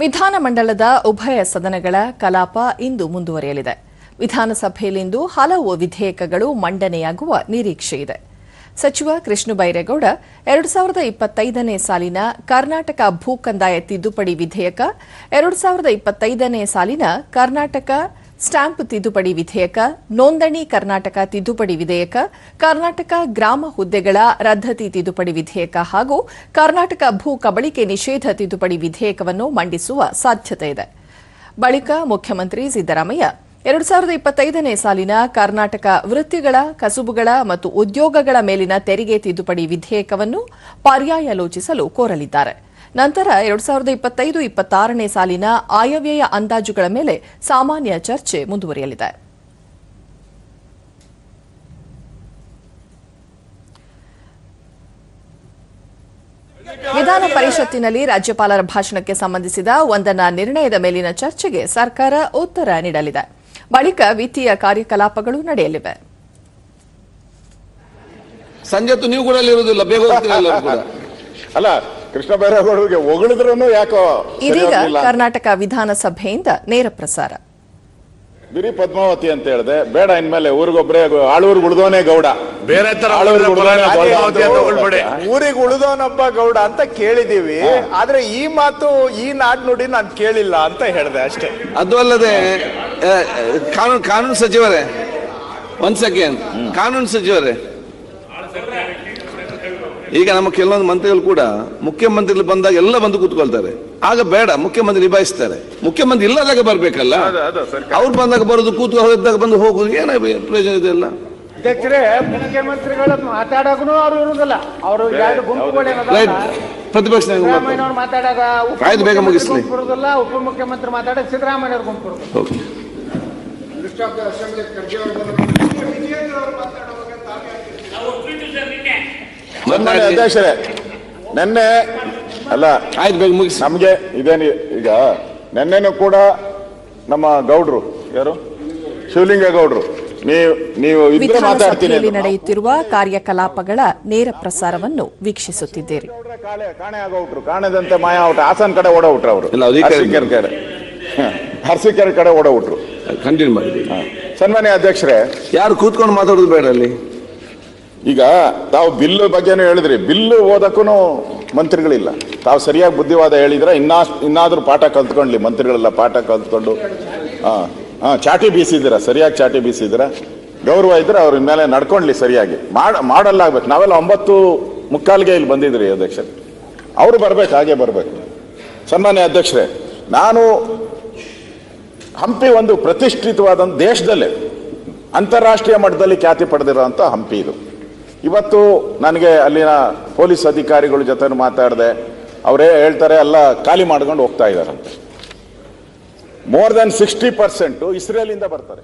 ವಿಧಾನಮಂಡಲದ ಉಭಯ ಸದನಗಳ ಕಲಾಪ ಇಂದು ಮುಂದುವರಿಯಲಿದೆ. ವಿಧಾನಸಭೆಯಲ್ಲಿಂದು ಹಲವು ವಿಧೇಯಕಗಳು ಮಂಡನೆಯಾಗುವ ನಿರೀಕ್ಷೆ ಇದೆ. ಸಚಿವ ಕೃಷ್ಣ ಬೈರೇಗೌಡ ಎರಡು ಸಾವಿರದ ಇಪ್ಪತ್ತೈದನೇ ಸಾಲಿನ ಕರ್ನಾಟಕ ಭೂ ಕಂದಾಯ ತಿದ್ದುಪಡಿ ವಿಧೇಯಕ, ಎರಡು ಸಾವಿರದ ಇಪ್ಪತ್ತೈದನೇ ಸಾಲಿನ ಕರ್ನಾಟಕ ಸ್ಟಾಂಪ್ ತಿದ್ದುಪಡಿ ವಿಧೇಯಕ, ನೋಂದಣಿ ಕರ್ನಾಟಕ ತಿದ್ದುಪಡಿ ವಿಧೇಯಕ, ಕರ್ನಾಟಕ ಗ್ರಾಮ ಹುದ್ದೆಗಳ ರದ್ದತಿ ತಿದ್ದುಪಡಿ ವಿಧೇಯಕ ಹಾಗೂ ಕರ್ನಾಟಕ ಭೂ ಕಬಳಿಕೆ ನಿಷೇಧ ತಿದ್ದುಪಡಿ ವಿಧೇಯಕವನ್ನು ಮಂಡಿಸುವ ಸಾಧ್ಯತೆ ಇದೆ. ಬಳಿಕ ಮುಖ್ಯಮಂತ್ರಿ ಸಿದ್ದರಾಮಯ್ಯ, ಎರಡು ಸಾವಿರದ ಇಪ್ಪತ್ತೈದನೇ ಸಾಲಿನ ಕರ್ನಾಟಕ ವೃತ್ತಿಗಳ, ಕಸುಬುಗಳ ಮತ್ತು ಉದ್ಯೋಗಗಳ ಮೇಲಿನ ತೆರಿಗೆ ತಿದ್ದುಪಡಿ ವಿಧೇಯಕವನ್ನು ಪರ್ಯಾಯಲೋಚಿಸಲು ಕೋರಲಿದ್ದಾರೆ. ನಂತರ ಎರಡು ಸಾವಿರದ ಇಪ್ಪತ್ತೈದು ಇಪ್ಪತ್ತಾರನೇ ಸಾಲಿನ ಆಯವ್ಯಯ ಅಂದಾಜುಗಳ ಮೇಲೆ ಸಾಮಾನ್ಯ ಚರ್ಚೆ ಮುಂದುವರಿಯಲಿದೆ. ವಿಧಾನ ಪರಿಷತ್ತಿನಲ್ಲಿ ರಾಜ್ಯಪಾಲರ ಭಾಷಣಕ್ಕೆ ಸಂಬಂಧಿಸಿದ ವಂದನಾ ನಿರ್ಣಯದ ಮೇಲಿನ ಚರ್ಚೆಗೆ ಸರ್ಕಾರ ಉತ್ತರ ನೀಡಲಿದೆ. ಬಳಿಕ ವಿತ್ತೀಯ ಕಾರ್ಯಕಲಾಪಗಳು ನಡೆಯಲಿವೆ. ಸಂಜೆ ನೀವು ಕೂಡ? ಅಲ್ಲಿ ಕೃಷ್ಣ ಬೈರೇಗೌಡರಿಗೆ ಹೊಗಳಿದ್ರು ಯಾಕೋ ಇದೀಗ ಕರ್ನಾಟಕ ವಿಧಾನಸಭೆಯಿಂದ ನೇರ ಪ್ರಸಾರ. ಬಿರಿ ಪದ್ಮಾವತಿ ಅಂತ ಹೇಳಿದೆ ಬೇಡ ಇನ್ಮೇಲೆ ಊರಿಗೊಬ್ರೆ ಆಳೂರ್ ಉಳ್ದೋನೆ ಗೌಡ. ಬೇರೆ ತರ. ಊರಿಗೆ ಉಳಿದೋನೊಬ್ಬ ಗೌಡ ಅಂತ ಕೇಳಿದೀವಿ. ಆದ್ರೆ ಈ ಮಾತು ಈ ನಾಡ್ನುಡಿ ನಾನು ಕೇಳಿಲ್ಲ ಅಂತ ಹೇಳಿದೆ ಅಷ್ಟೇ. ಅದು ಅಲ್ಲದೆ ಆ, ಕಾನೂನು ಕಾನೂನು ಸಚಿವರೇ ಒಂದ್ ಸೆಕೆಂಡ್. ಕಾನೂನು ಸಚಿವರೇ ಈಗ ನಮ್ಮ ಕೆಲವೊಂದು ಮಂತ್ರಿಗಳು ಕೂಡ ಮುಖ್ಯಮಂತ್ರಿಗಳು ಬಂದಾಗ ಎಲ್ಲ ಬಂದು ಕೂತ್ಕೊಳ್ತಾರೆ. ಆಗ ಬೇಡ ಮುಖ್ಯಮಂತ್ರಿ ನಿಭಾಯಿಸ್ತಾರೆ. ಮುಖ್ಯಮಂತ್ರಿ ಇಲ್ಲದಾಗ ಬರ್ಬೇಕಲ್ಲ? ಅವ್ರು ಬಂದಾಗ ಬರೋದು ಕೂತು ಹೋದಾಗ ಬಂದು ಹೋಗುದು ಏನ ಪ್ರಯೋಜನ ಇದೆಲ್ಲ ಅಧ್ಯಕ್ಷರೇ ಮುಖ್ಯಮಂತ್ರಿಗಳು ಮಾತಾಡೋಕು ಅವ್ರು ಇರುವುದಿಲ್ಲ. ಅವರು ಎರಡು ಗುಂಪುಗಳೇನದ ರೈಟ್ ಪ್ರತಿಪಕ್ಷ ನಾಯಕ ಮಾತಾಡು. ಸಿದ್ದರಾಮಯ್ಯನವ್ರು ಮಾತಾಡಾಗ ಆಯ್ತು, ಬೇಗ ಮುಗಿಸ್ಲಿ. ಗುಂಪು ಅಸೆಂಬ್ಲಿ ಉಪಮುಖ್ಯಮಂತ್ರಿ ಮಾತಾಡೋಕೆ ಸಿದ್ದರಾಮಯ್ಯವ್ರ ಗುಂಪು ಇರುದಿಲ್ಲ ಹೋಗಿ. ಸನ್ಮಾನ್ಯ ಅಧ್ಯಕ್ಷರೇ. ನೆನ್ನೆ ಅಲ್ಲ ಆಯ್ತು ಬೇಗ ಮುಗಿಸಿ. ನಮಗೆ ಇದೇನು ಈಗ ನೆನ್ನೆನೂ ಕೂಡ ನಮ್ಮ ಗೌಡ್ರು ಯಾರು? ಶಿವಲಿಂಗ ಗೌಡ್ರು. ನೀವು ನೀವು ಇದ್ರೆ ಮಾತಾಡ್ತೀನಿ ವಿಧಾನಸಭೆಯಲ್ಲಿ ನಡೆಯುತ್ತಿರುವ ಕಾರ್ಯಕಲಾಪಗಳ ನೇರ ಪ್ರಸಾರವನ್ನು ವೀಕ್ಷಿಸುತ್ತಿದ್ದೀರಿ. ಕಾಣೆ ಕಾಣೆ ಆಗೋಟ್ರು ಕಾಣದಂತೆ ಮಾಯ ಔಟ್ ಹಾಸನ್ ಕಡೆ ಓಡೋಟ್ರು ಅವರು. ಇಲ್ಲ, ಅಧಿಕಾರಿ- ಅರಸೀಕೆರೆ ಕಡೆ. ಹ, ಹುಟ್ರು ಕಡೆ ಓಡೋಟ್ರು ಕಂಟಿನ್ಯೂ ಮಾಡಿ. ಸನ್ಮಾನ್ಯ ಅಧ್ಯಕ್ಷರೇ. ಯಾರು ಕೂತ್ಕೊಂಡು ಮಾತಾಡೋದು ಬೇಡ ಅಲ್ಲಿ? ಈಗ ತಾವು ಬಿಲ್ ಬಗ್ಗೆನೂ ಹೇಳಿದ್ರಿ. ಬಿಲ್ಲು ಓದಕ್ಕೂ ಮಂತ್ರಿಗಳಿಲ್ಲ. ತಾವು ಸರಿಯಾಗಿ ಬುದ್ಧಿವಾದ ಹೇಳಿದ್ರೆ ಇನ್ನಾ ಇನ್ನಾದರೂ ಪಾಠ ಕಲ್ತ್ಕೊಂಡ್ಲಿ, ಮಂತ್ರಿಗಳೆಲ್ಲ ಪಾಠ ಕಲ್ತ್ಕೊಂಡು ಹಾ ಹಾಂ ಚಾಟಿ ಬೀಸಿದ್ದೀರಾ? ಸರಿಯಾಗಿ ಚಾಟಿ ಬೀಸಿದ್ದೀರಾ? ಗೌರವ ಇದ್ರೆ ಅವ್ರ ಮೇಲೆ ನಡ್ಕೊಂಡ್ಲಿ ಸರಿಯಾಗಿ. ಮಾಡ, ಮಾಡಲ್ಲ ಆಗ್ಬೇಕು. ನಾವೆಲ್ಲ ಒಂಬತ್ತು ಮುಕ್ಕಾಲ್ಗೆ ಇಲ್ಲಿ ಬಂದಿದ್ರಿ ಅಧ್ಯಕ್ಷರು. ಅವರು ಬರ್ಬೇಕು, ಹಾಗೆ ಬರಬೇಕು. ಸನ್ಮಾನ್ಯ ಅಧ್ಯಕ್ಷರೇ, ನಾನು ಹಂಪಿ ಒಂದು ಪ್ರತಿಷ್ಠಿತವಾದಂಥ ದೇಶದಲ್ಲೇ ಅಂತಾರಾಷ್ಟ್ರೀಯ ಮಟ್ಟದಲ್ಲಿ ಖ್ಯಾತಿ ಪಡೆದಿರೋಂಥ ಹಂಪಿ ಇದು. ಇವತ್ತು ನನಗೆ ಅಲ್ಲಿನ ಪೊಲೀಸ್ ಅಧಿಕಾರಿಗಳ ಜೊತೆ ಮಾತಾಡಿದೆ, ಅವರೇ ಹೇಳ್ತಾರೆ ಎಲ್ಲ ಖಾಲಿ ಮಾಡ್ಕೊಂಡು ಹೋಗ್ತಾ ಇದ್ದಾರಂತೆ ಮೋರ್ ದನ್ ಸಿಕ್ಸ್ಟಿ ಪರ್ಸೆಂಟು ಇಸ್ರೇಲಿಂದ ಬರ್ತಾರೆ.